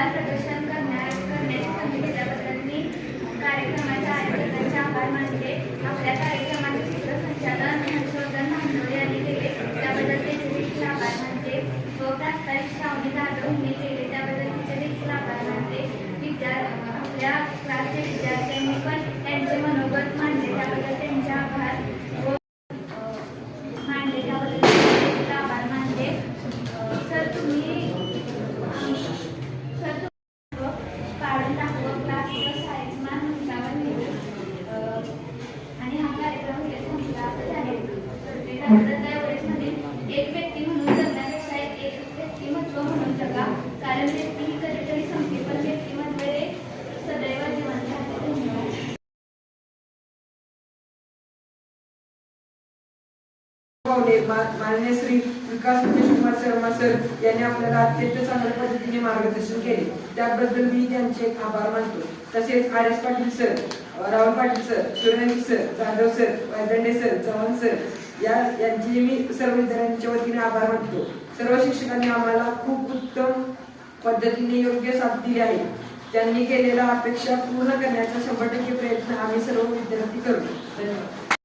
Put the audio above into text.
आभार प्रदर्शन करण्यास करण्याची संधी दिल्याबद्दल मी कार्यक्रमाच्या आयोजकांचे आभार मानते. आपल्या कार्यक्रमाचे सूत्रसंचालन हर्षवर्धन भांडवले यांनी केले. त्याबद्दल ते देखील आभार मानते. व प्रास्ताविक श्रावणी जाधव केले. त्याबद्दल तिचे देखील आभार मानते. विद्या आपल्या क्लासचे विद्यार्थ्यांनी पण तर ते त्याबद्दल एवढेच म्हणेन एक व्यक्ती म्हणून जगण्यापेक्षा एक एक व्यक्तिमत्व म्हणून जगा. कारण व्यक्ती ही कधीतरी संपते पण व्यक्तिमत्व हे सदैव जिवंत राहते. धन्यवाद. पावले मा- माननीय श्री विकास कुमार शर्मा सर यांनी आपल्याला अत्यंत चांगल्या पद्धतीने मार्गदर्शन केले. त्याबद्दल मी त्यांचे आभार मानतो. तसेच R S Patil sir Rahul Patil sir Suryavanshi sir Jadhav sir Vaidande sir Chavan sir या यांचे मी सर्व विद्यार्थ्यांच्या वतीने आभार मानतो. सर्व शिक्षकांनी आम्हाला खूप उत्तम पद्धतीने योग्य साथ दिली आहे. त्यांनी केलेल्या अपेक्षा पूर्ण करण्याचा शंभर टक्के प्रयत्न आम्ही सर्व विद्यार्थी करू. धन्यवाद.